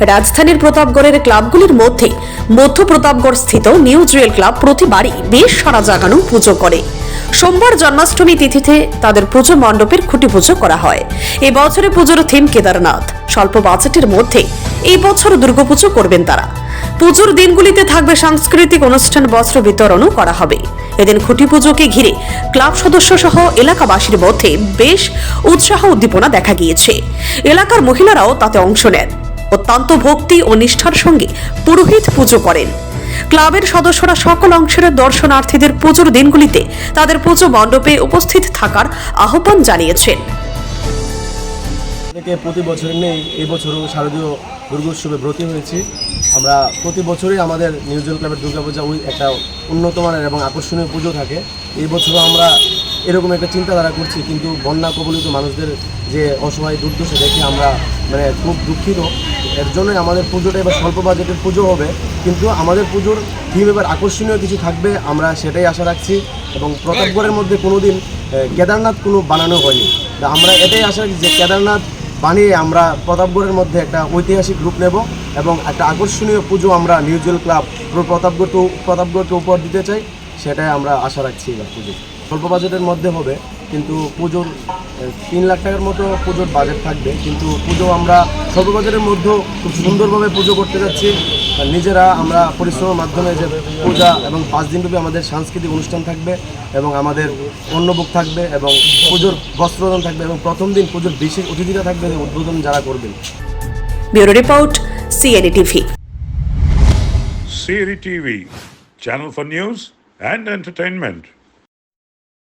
রাজধানীর প্রতাপগড়ের ক্লাবগুলির মধ্যে মধ্য প্রতাপগড় স্থিত নিউ জুয়েল ক্লাব প্রতিবারই বেশ সারা জাগানো পুজো করে। সোমবার জন্মাষ্টমী তিথিতে তাদের পুজো মণ্ডপের খুঁটি পুজো করা হয়। এই বছরে পুজোর থিম কেদারনাথ। স্বল্প বাজেটের মধ্যে এই বছর দুর্গাপুজো করবেন তারা। পুজোর দিনগুলিতে থাকবে সাংস্কৃতিক অনুষ্ঠান, বস্ত্র বিতরণও করা হবে। এদিন খুঁটি পুজোকে ঘিরে ক্লাব সদস্য সহ এলাকাবাসীর মধ্যে বেশ উৎসাহ উদ্দীপনা দেখা গিয়েছে। এলাকার মহিলারাও তাতে অংশ নেন। অত্যন্ত ভক্তি ও নিষ্ঠার সঙ্গে পুরোহিত পুজো করেন। ক্লাবের সদস্যরা সকল অংশের দর্শনার্থীদের পুজোর দিনগুলিতে তাদের পুজো মণ্ডপে উপস্থিত থাকার আহ্বান জানিয়েছেন। থেকে প্রতি বছর নেই এই বছরও শারদীয় দুর্গোৎসবে ব্রতী হয়েছি। আমরা প্রতি বছরই আমাদের নিউজিল ক্লাবের দুর্গাপূজা ওই একটা উন্নত মানের এবং আকর্ষণীয় পুজো থাকে। এই বছরও আমরা এরকম একটা চিন্তাধারা করছি, কিন্তু বন্যা কবলিত মানুষদের যে অসহায় দুর্দশা দেখে আমরা মানে খুব দুঃখিত। এর জন্যই আমাদের পুজোটা এবার স্বল্প বাজেটের পুজো হবে। কিন্তু আমাদের পুজোর থিম এবার আকর্ষণীয় কিছু থাকবে আমরা সেটাই আশা রাখছি। এবং প্রতাপগড়ের মধ্যে কোনোদিন আহ, কেদারনাথ কোনো বানানো হয়নি। আমরা এটাই আশা রাখছি যে কেদারনাথ বানিয়ে আমরা প্রতাপগড়ের মধ্যে একটা ঐতিহাসিক রূপ নেব এবং একটা আকর্ষণীয় পুজো আমরা নিউজুয়াল ক্লাব পুরো প্রতাপগড়কে প্রতাপগড়কে উপহার দিতে চাই সেটাই আমরা আশা রাখছি এবার পুজো স্বল্প বাজেটের মধ্যে হবে কিন্তু পুজোর তিন লাখ টাকার মতো পুজোর বাজেট থাকবে কিন্তু পুজো আমরা স্বল্প বাজেটের মধ্যেও খুব সুন্দরভাবে পুজো করতে যাচ্ছি। আর নিজেরা আমরা পরিশ্রমের মাধ্যমে যে পূজা এবং পাঁচ দিনব্যাপী আমাদের সাংস্কৃতিক অনুষ্ঠান থাকবে এবং আমাদের অন্নভোগ থাকবে এবং পুজোর বস্ত্রদান থাকবে এবং প্রথম দিন পুজোর বিশেষ অতিথিরা থাকবে উদ্বোধন যারা করবেন। Bureau report CNE TV. Siri TV, channel for news and entertainment.